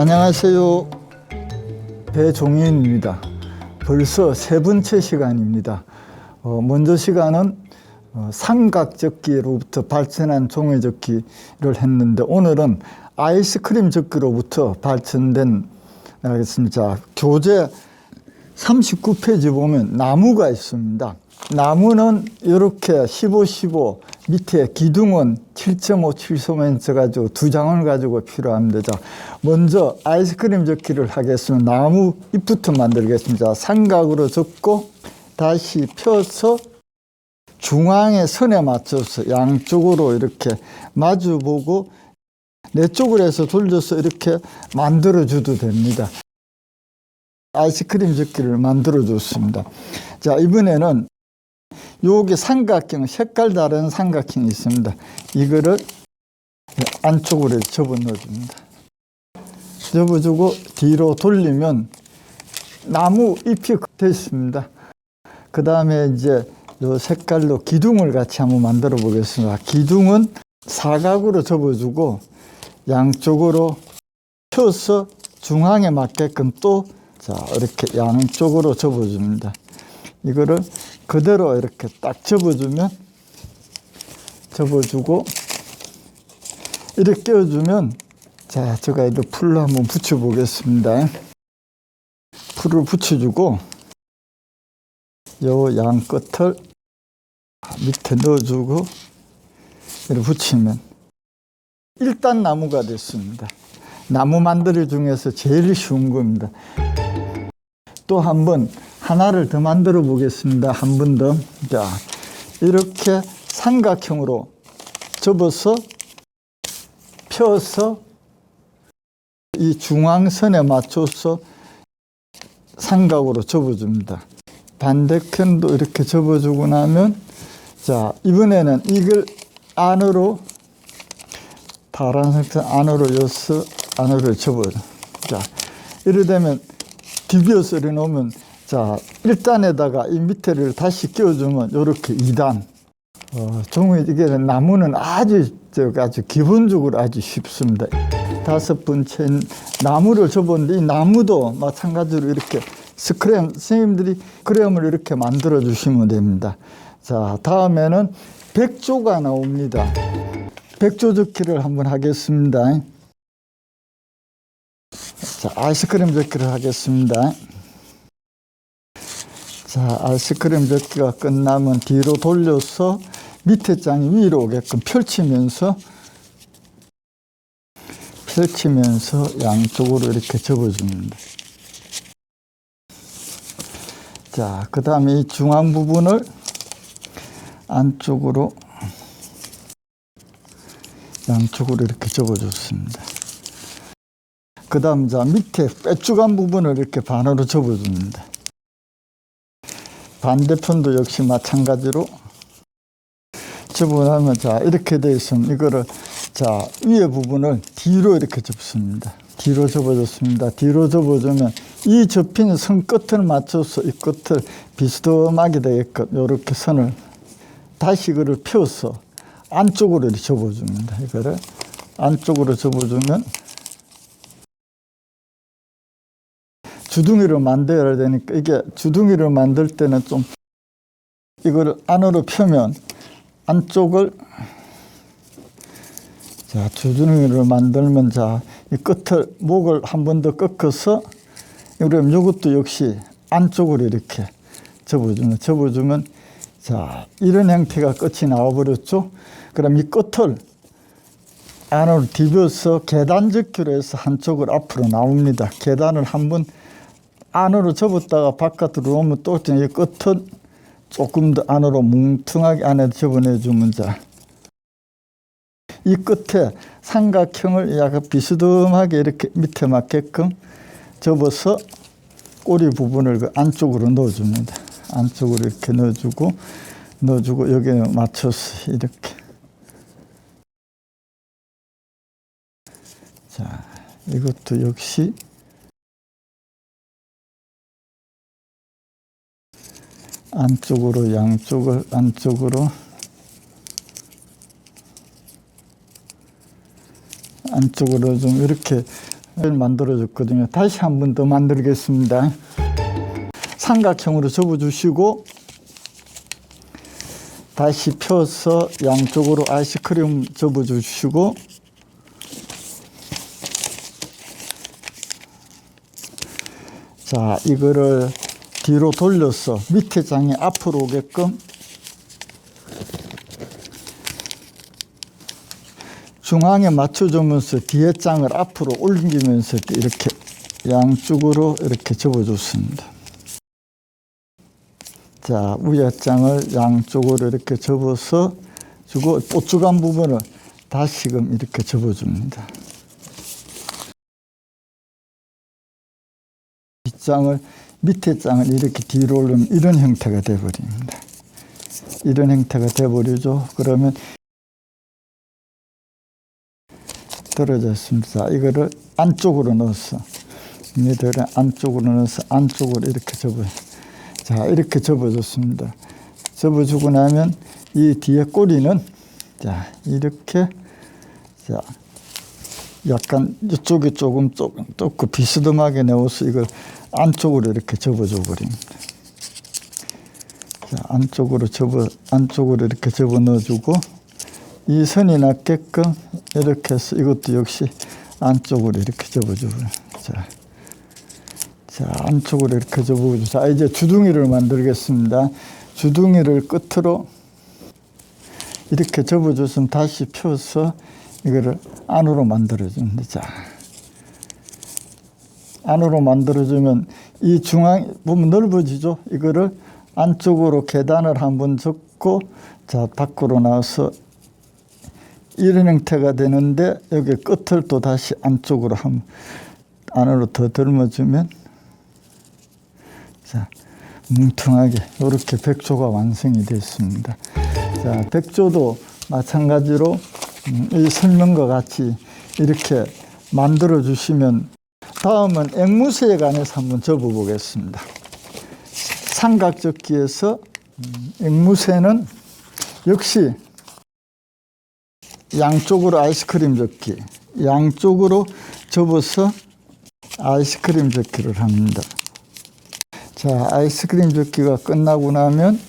안녕하세요. 배종인입니다. 벌써 세 번째 시간입니다. 어, 먼저 시간은 어, 삼각적기로부터 발전한 종이적기를 했는데 오늘은 아이스크림 적기로부터 발전된 알겠습니다. 자, 교재 39페이지 보면 나무가 있습니다. 나무는 이렇게 15, 15 밑에 기둥은 7.5, 7소면서 가지고 두 장을 가지고 필요합니다. 자, 먼저 아이스크림 접기를 하겠습니다. 나무 잎부터 만들겠습니다. 삼각으로 접고 다시 펴서 중앙의 선에 맞춰서 양쪽으로 이렇게 마주보고 내 쪽으로 해서 돌려서 이렇게 만들어 줘도 됩니다. 아이스크림 접기를 만들어 줬습니다. 자, 이번에는 여기 삼각형, 색깔 다른 삼각형이 있습니다. 이거를 안쪽으로 접어 넣어 줍니다. 접어주고 뒤로 돌리면 나무 잎이 됐습니다. 그 다음에 이제 요 색깔로 기둥을 같이 한번 만들어 보겠습니다. 기둥은 사각으로 접어주고 양쪽으로 펴서 중앙에 맞게끔 또 자, 이렇게 양쪽으로 접어줍니다. 이거를 그대로 이렇게 딱 접어주면 접어주고 이렇게 끼워주면 자, 제가 이거 풀로 한번 붙여보겠습니다. 풀을 붙여주고 요 양 끝을 밑에 넣어주고 이렇게 붙이면 일단 나무가 됐습니다. 나무 만들기 중에서 제일 쉬운 겁니다. 또 한 번 하나를 더 만들어 보겠습니다. 한 번 더. 자, 이렇게 삼각형으로 접어서 펴서 이 중앙선에 맞춰서 삼각으로 접어줍니다. 반대편도 이렇게 접어주고 나면 자, 이번에는 이걸 안으로 파란색 안으로 여서 안으로 접어요. 자, 이래 되면 디비어서 이래 놓으면 자, 1단에다가 이 밑에를 다시 끼워주면 이렇게 2단. 어, 종이, 이게 나무는 아주, 저, 아주 기본적으로 아주 쉽습니다. 다섯 번째 나무를 접었는데 이 나무도 마찬가지로 이렇게 스크램, 선생님들이 크레엄을 이렇게 만들어 주시면 됩니다. 자, 다음에는 백조가 나옵니다. 백조 접기를 한번 하겠습니다. 자, 아이스크림 접기를 하겠습니다. 자, 아이스크림 접기가 끝나면 뒤로 돌려서 밑에 장이 위로 오게끔 펼치면서 펼치면서 양쪽으로 이렇게 접어줍니다. 자, 그 다음에 이 중앙 부분을 안쪽으로 양쪽으로 이렇게 접어줬습니다. 그 다음 자 밑에 빼쭉한 부분을 이렇게 반으로 접어줍니다. 반대편도 역시 마찬가지로 접어나면 자 이렇게 돼 있으면 이거를 자 위에 부분을 뒤로 이렇게 접습니다. 뒤로 접어줬습니다. 뒤로 접어주면 이 접힌 선 끝을 맞춰서 이 끝을 비스듬하게 되게끔 이렇게 선을 다시 이거를 펴서 안쪽으로 접어줍니다. 이거를 안쪽으로 접어주면 주둥이를 만들어야 되니까 이게 주둥이를 만들 때는 좀 이거를 안으로 펴면 안쪽을 자 주둥이를 만들면 자 이 끝을 목을 한 번 더 꺾어서 그럼 이것도 역시 안쪽으로 이렇게 접어주면 접어주면 자 이런 형태가 끝이 나와버렸죠. 그럼 이 끝을 안으로 디벼서 계단 접기로 해서 한쪽을 앞으로 나옵니다. 계단을 한번 안으로 접었다가 바깥으로 오면 또 이 끝은 조금 더 안으로 뭉퉁하게 안에 접어내주면 자. 이 끝에 삼각형을 약간 비스듬하게 이렇게 밑에 맞게끔 접어서 꼬리 부분을 그 안쪽으로 넣어줍니다. 안쪽으로 이렇게 넣어주고 넣어주고 여기에 맞춰서 이렇게 자 이것도 역시 안쪽으로 양쪽을 안쪽으로 안쪽으로 좀 이렇게 만들어 줬거든요. 다시 한 번 더 만들겠습니다. 삼각형으로 접어 주시고 다시 펴서 양쪽으로 아이스크림 접어 주시고 자, 이거를 뒤로 돌려서 밑에 장이 앞으로 오게끔 중앙에 맞춰주면서 뒤에 장을 앞으로 옮기면서 이렇게 양쪽으로 이렇게 접어줬습니다. 자, 위에 장을 양쪽으로 이렇게 접어서 주고 뽀쭉한 부분을 다시금 이렇게 접어줍니다. 뒷장을 밑에 장을 이렇게 뒤로 올리면 이런 형태가 돼버립니다. 이런 형태가 돼버리죠. 그러면 떨어졌습니다. 자, 이거를 안쪽으로 넣어서 얘들을 안쪽으로 넣어서 안쪽으로 이렇게 접어요. 자, 이렇게 접어줬습니다. 접어주고 나면 이 뒤에 꼬리는 자, 이렇게 자, 약간 이쪽이 조금 조금 좁고 비스듬하게 내어서 이걸 안쪽으로 이렇게 접어줘 버립니다. 자, 안쪽으로 접어 안쪽으로 이렇게 접어 넣어주고 이 선이 낮게끔 이렇게 해서 이것도 역시 안쪽으로 이렇게 접어줘 버려. 자, 자 안쪽으로 이렇게 접어줘. 자 이제 주둥이를 만들겠습니다. 주둥이를 끝으로 이렇게 접어줬으면 다시 펴서 이거를 안으로 만들어줍니다. 자, 안으로 만들어주면 이 중앙 보면 넓어지죠. 이거를 안쪽으로 계단을 한번 접고 자 밖으로 나와서 이런 형태가 되는데 여기 끝을 또 다시 안쪽으로 한 안으로 더 들머주면 자 뭉퉁하게 이렇게 백조가 완성이 됐습니다. 자 백조도 마찬가지로 음, 이 설명과 같이 이렇게 만들어 주시면 다음은 앵무새에 관해서 한번 접어 보겠습니다. 삼각접기에서 음, 앵무새는 역시 양쪽으로 아이스크림 접기, 양쪽으로 접어서 아이스크림 접기를 합니다. 자, 아이스크림 접기가 끝나고 나면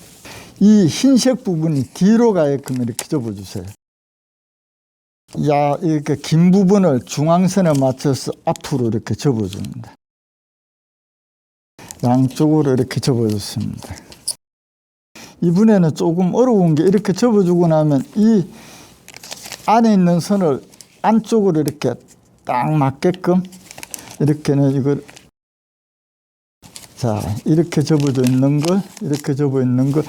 이 흰색 부분이 뒤로 가게끔 이렇게 접어주세요. 야, 이렇게 긴 부분을 중앙선에 맞춰서 앞으로 이렇게 접어줍니다. 양쪽으로 이렇게 접어줬습니다. 이번에는 조금 어려운 게 이렇게 접어주고 나면 이 안에 있는 선을 안쪽으로 이렇게 딱 맞게끔 이렇게는 이걸 자 이렇게 접어져 있는 걸 이렇게 접어 있는 걸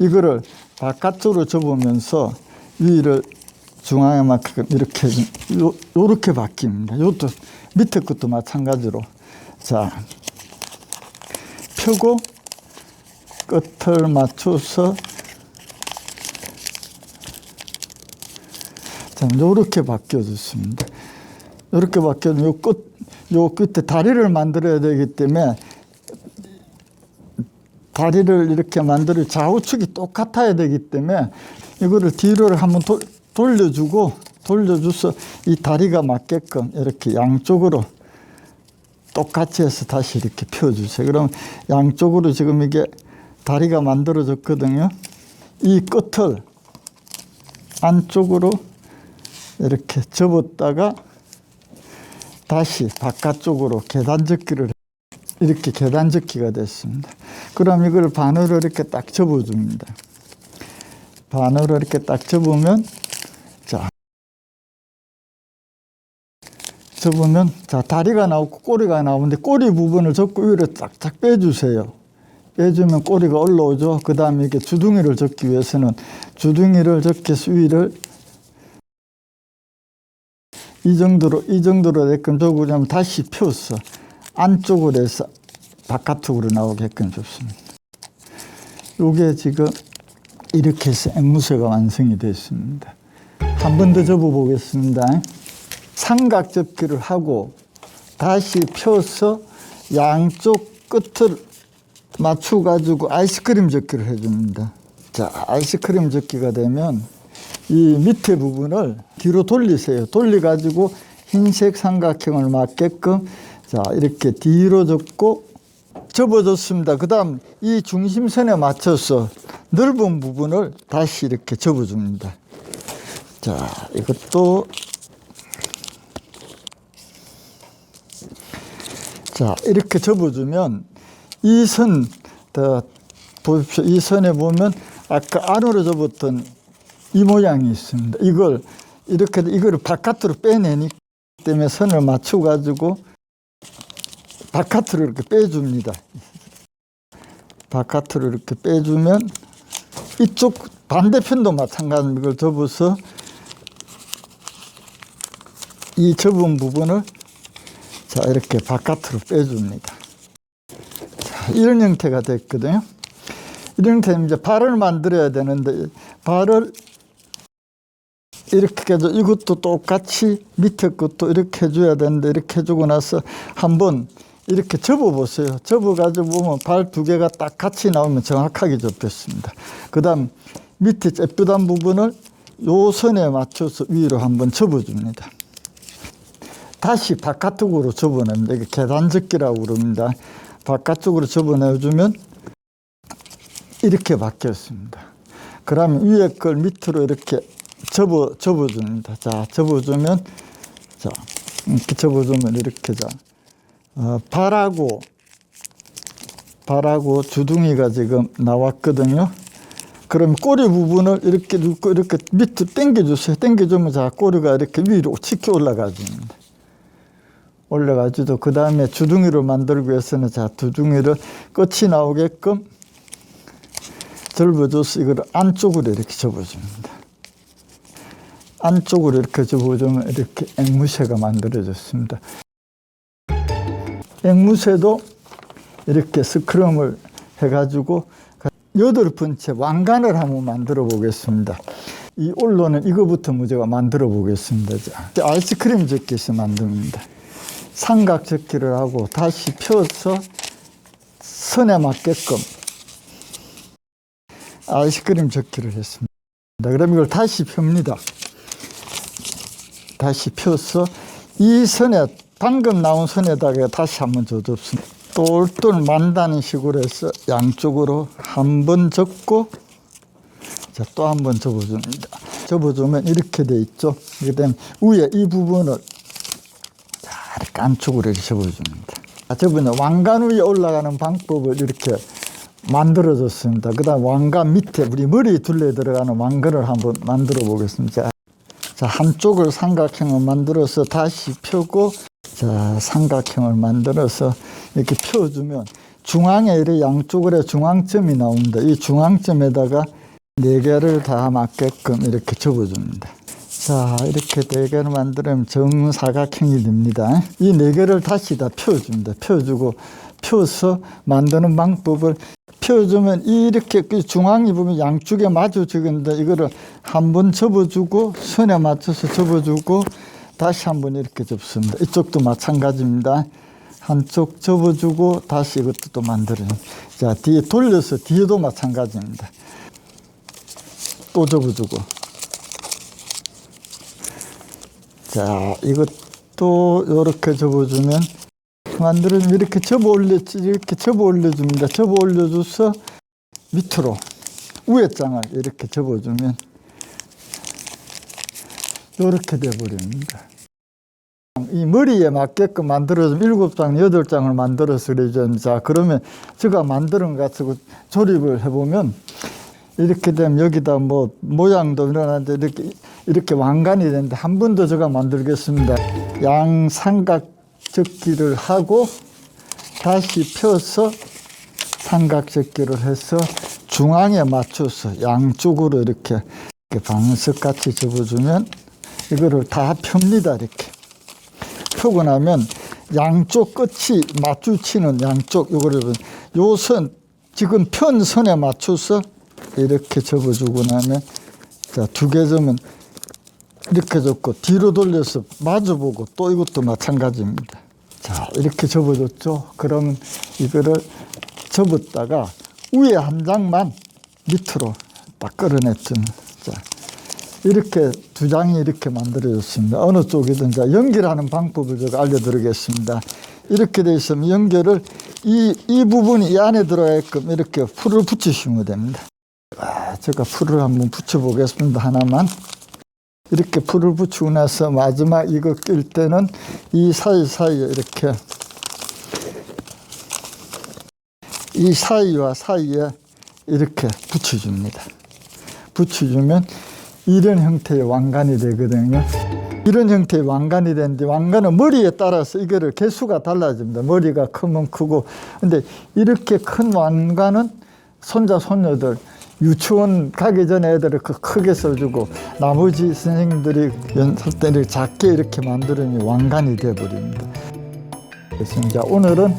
이거를 바깥쪽으로 접으면서 위를 중앙에 맞게끔 이렇게 요, 요렇게 바뀝니다. 요것도 밑에 것도 마찬가지로 자 펴고 끝을 맞춰서 자, 요렇게 바뀌어졌습니다. 요렇게 바뀌어서 요 끝, 요 끝에 다리를 만들어야 되기 때문에 다리를 이렇게 만들어 좌우측이 똑같아야 되기 때문에 이거를 뒤로 한번 도, 돌려주고 돌려줘서 이 다리가 맞게끔 이렇게 양쪽으로 똑같이 해서 다시 이렇게 펴주세요. 그럼 양쪽으로 지금 이게 다리가 만들어졌거든요. 이 끝을 안쪽으로 이렇게 접었다가 다시 바깥쪽으로 계단접기를 이렇게 계단접기가 됐습니다. 그럼 이걸 반으로 이렇게 딱 접어줍니다. 반으로 이렇게 딱 접으면 접으면 자 다리가 나오고 꼬리가 나오는데 꼬리 부분을 접고 위로 쫙쫙 빼주세요. 빼주면 꼬리가 올라오죠. 그 다음에 이렇게 주둥이를 접기 위해서는 주둥이를 접기 해서 위를 이 정도로 이 정도로 되게끔 접으려면 다시 펴서 안쪽으로 해서 바깥쪽으로 나오게끔 줬습니다. 요게 지금 이렇게 해서 앵무새가 완성이 됐습니다. 한 번 더 접어 보겠습니다. 삼각 접기를 하고 다시 펴서 양쪽 끝을 맞춰 가지고 아이스크림 접기를 해줍니다. 자, 아이스크림 접기가 되면 이 밑에 부분을 뒤로 돌리세요. 돌려 가지고 흰색 삼각형을 맞게끔 자, 이렇게 뒤로 접고 접어줬습니다. 그 다음 이 중심선에 맞춰서 넓은 부분을 다시 이렇게 접어줍니다. 자, 이것도 자, 이렇게 접어주면 이 선, 더 보십시오. 이 선에 보면 아까 안으로 접었던 이 모양이 있습니다. 이걸 이렇게 이거를 바깥으로 빼내니 때문에 선을 맞춰 가지고 바깥으로 이렇게 빼줍니다. 바깥으로 이렇게 빼주면 이쪽 반대편도 마찬가지로 이걸 접어서 이 접은 부분을 자 이렇게 바깥으로 빼줍니다. 자, 이런 형태가 됐거든요. 이런 형태는 이제 발을 만들어야 되는데 발을 이렇게 해서 이것도 똑같이 밑에 것도 이렇게 해줘야 되는데 이렇게 해주고 나서 한번 이렇게 접어 보세요. 접어 가지고 보면 발 두 개가 딱 같이 나오면 정확하게 접혔습니다. 그 다음 밑에 쬐뿌단 부분을 요 선에 맞춰서 위로 한번 접어 줍니다. 다시 바깥쪽으로 접어냅니다. 이게 계단 접기라고 그럽니다. 바깥쪽으로 접어내주면 이렇게 바뀌었습니다. 그러면 위에 걸 밑으로 이렇게 접어 접어줍니다. 자, 접어주면 자 이렇게 접어주면 이렇게 자 어, 발하고 발하고 주둥이가 지금 나왔거든요. 그럼 꼬리 부분을 이렇게 놓고 이렇게 밑으로 당겨주세요. 당겨주면 자 꼬리가 이렇게 위로 치켜 올라가줍니다. 올라가지도 그 다음에 주둥이로 만들기 위해서는 자 주둥이를 끝이 나오게끔 접어줘서 이걸 안쪽으로 이렇게 접어줍니다. 안쪽으로 이렇게 접어주면 이렇게 앵무새가 만들어졌습니다. 앵무새도 이렇게 스크럼을 해가지고 여덟 번째 왕관을 한번 만들어 보겠습니다. 이 올로는 이거부터 무제가 만들어 보겠습니다. 자, 아이스크림 접기에서 만듭니다. 삼각 접기를 하고 다시 펴서 선에 맞게끔 아이스크림 접기를 했습니다. 그럼 이걸 다시 펴니다. 다시 펴서 이 선에 방금 나온 선에다가 다시 한번 젖었습니다. 똘똘 만다는 식으로 해서 양쪽으로 한 번 접고 자, 또한 번 접어줍니다. 접어주면 이렇게 돼 있죠. 그다음 위에 이 부분을 안쪽으로 이렇게 접어줍니다. 자, 저번에 왕관 위에 올라가는 방법을 이렇게 만들어줬습니다. 그 다음 왕관 밑에 우리 머리 둘레 들어가는 왕관을 한번 만들어 보겠습니다. 자, 한쪽을 삼각형을 만들어서 다시 펴고 자, 삼각형을 만들어서 이렇게 펴주면 중앙에 이렇게 양쪽으로 중앙점이 나옵니다. 이 중앙점에다가 네 개를 다 맞게끔 이렇게 접어줍니다. 자, 이렇게 네 개를 만들면 정사각형이 됩니다. 이 네 개를 다시 다 펴줍니다. 펴주고 펴서 만드는 방법을 펴주면 이렇게 그 중앙이 보면 양쪽에 마주치는데 이거를 한 번 접어주고 선에 맞춰서 접어주고 다시 한 번 이렇게 접습니다. 이쪽도 마찬가지입니다. 한쪽 접어주고 다시 이것도 또 만들어요. 자, 뒤에 돌려서 뒤에도 마찬가지입니다. 또 접어주고. 자, 이것도 이렇게 접어주면 만들어주면 이렇게 접어 올려, 이렇게 접어 올려줍니다. 접어 올려줘서 밑으로 위에 장을 이렇게 접어주면 이렇게 돼버립니다. 이 머리에 맞게끔 만들어서 일곱 장, 여덟 장을 만들어서 그러죠. 자, 그러면 제가 만드는 것 가지고 조립을 해보면 이렇게 되면 여기다 뭐 모양도 일어나는데 이렇게, 이렇게 왕관이 되는데 한 번 더 제가 만들겠습니다. 양삼각 접기를 하고 다시 펴서 삼각 접기를 해서 중앙에 맞춰서 양쪽으로 이렇게, 이렇게 방석같이 접어주면 이거를 다 펴니다. 이렇게. 펴고 나면 양쪽 끝이 마주치는 양쪽 요거를 요선 지금 편 선에 맞춰서 이렇게 접어주고 나면 자 두 개 점은 이렇게 접고 뒤로 돌려서 마주보고 또 이것도 마찬가지입니다. 자 이렇게 접어줬죠. 그럼 이거를 접었다가 위에 한 장만 밑으로 딱 끌어냈죠. 자 이렇게 두 장이 이렇게 만들어졌습니다. 어느 쪽이든 자 연결하는 방법을 제가 알려드리겠습니다. 이렇게 돼 있으면 연결을 이, 이 부분이 이 안에 들어가게끔 이렇게 풀을 붙이시면 됩니다. 아, 제가 풀을 한번 붙여보겠습니다. 하나만. 이렇게 풀을 붙이고 나서 마지막 이거 낄 때는 이 사이사이에 이렇게 이 사이와 사이에 이렇게 붙여줍니다. 붙여주면 이런 형태의 왕관이 되거든요. 이런 형태의 왕관이 되는데 왕관은 머리에 따라서 이거를 개수가 달라집니다. 머리가 크면 크고 근데 이렇게 큰 왕관은 손자 손녀들 유치원 가기 전에 애들을 그 크게 써주고 나머지 선생님들이 연습 때 이렇게 작게 이렇게 만들면 왕관이 돼버립니다. 그래서 이제 오늘은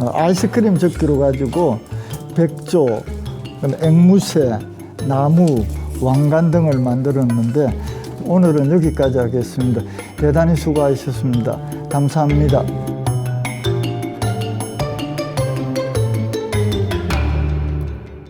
어, 아이스크림 접기로 가지고 백조, 앵무새, 나무, 왕관 등을 만들었는데 오늘은 여기까지 하겠습니다. 대단히 수고하셨습니다. 감사합니다.